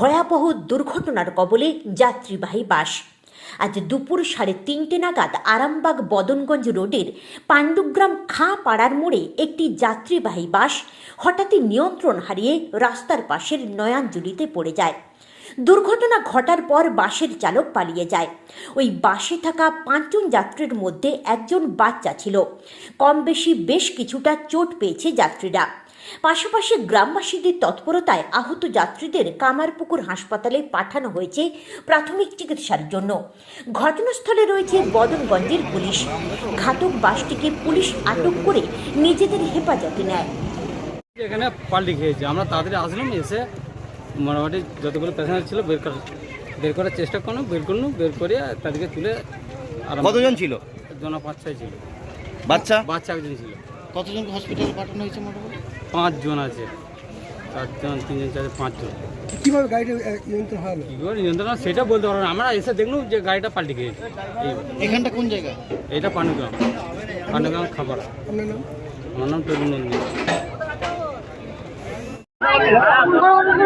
ভয়াবহ দুর্ঘটনার কবলে যাত্রীবাহী বাস। আজ দুপুর সাড়ে তিনটে নাগাদ আরামবাগ বদনগঞ্জ রোডের পাণ্ডুগ্রাম খাঁ পাড়ার মোড়ে একটি যাত্রীবাহী বাস হঠাৎই নিয়ন্ত্রণ হারিয়ে রাস্তার পাশের নয়াঞ্জলিতে পড়ে যায়। দুর্ঘটনা ঘটার পর বাসের চালক পালিয়ে যায়। ওই বাসে থাকা পাঁচজন যাত্রীর মধ্যে একজন বাচ্চা ছিল। কম বেশি বেশ কিছুটা চোট পেয়েছে যাত্রীরা। পাশাপাশি গ্রামবাসীদের তৎপরতায় আহত যাত্রীদের কামারপুকুর হাসপাতালে পাঠানো হয়েছে প্রাথমিক চিকিৎসার জন্য। ঘটনাস্থলে রয়েছে বদনগঞ্জের পুলিশ। ঘাতক বাসটিকে পুলিশ আটক করে নিজেদের হেফাজতে নেয়। এখানে পাল্টি খেয়েছে। আমরা তাড়াতাড়ি আসলাম এসে মোটামুটি যতগুলো প্যাসেঞ্জার ছিল বের করার বের করার চেষ্টা করলাম বের করলাম বের করে তাদেরকে তুলে কতজন ছিল? জনা পাঁচ ছয় ছিল। বাচ্চা? বাচ্চা একজন ছিল। কতজনকে হসপিটালে পাঠানো হয়েছে মোটামুটি? পাঁচজন আছে। চারজন তিনজন চারজন পাঁচজন। কীভাবে গাড়িটা নিয়ন্ত্রণ হারালো কী করে নিয়ন্ত্রণ সেটা বলতে পারব না। আমরা এসে দেখলাম যে গাড়িটা পাল্টে গিয়েছে। এখানটা কোন জায়গা? এইটা পানুগ্রাম। পানুগ্রাম খাবার। আমার নাম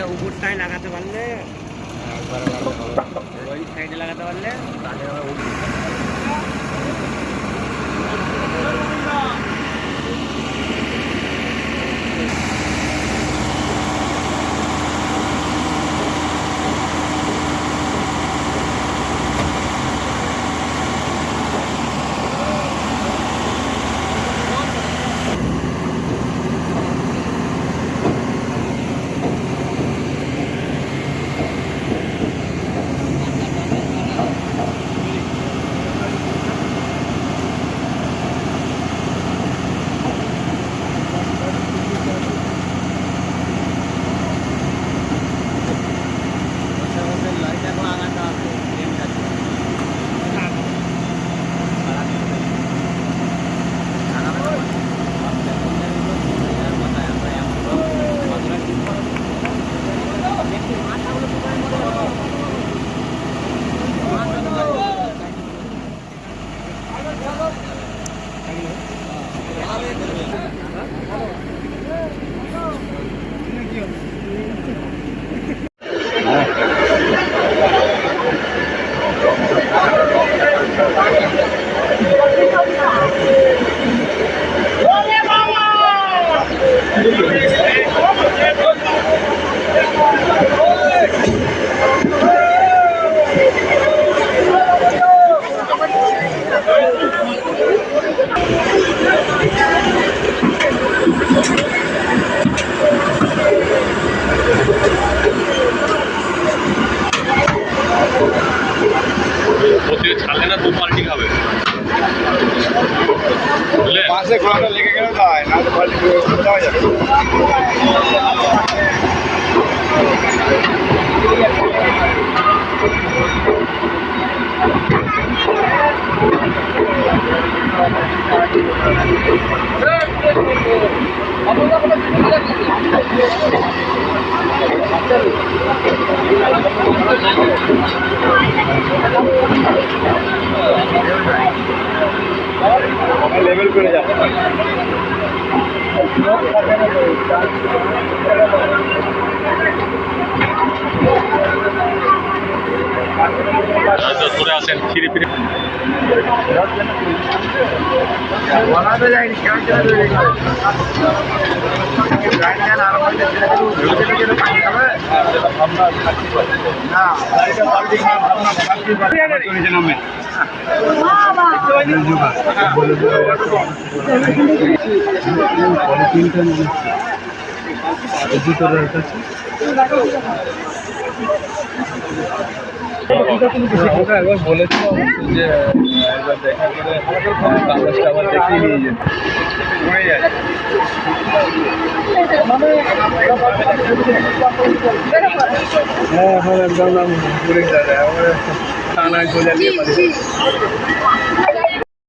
এটা উপরটায় লাগাতে পারলে ওই সাইডে লাগাতে পারলে তাহলে ওদিকে ছাড়লে না দু পাল্টি খাবে? পাশে খাওয়াটা লেগে গেলে তাই না পাল্টি খাওয়া যাবে হয়তো আসেন ফিরে ফিরে। ওটা একবার বলেছিল যে একবার দেখা করে কাগজটা আবার দেখিয়ে নিয়ে যেতে হয়ে যায় হ্যাঁ এখন একদম সোজা নিয়ে পালিয়ে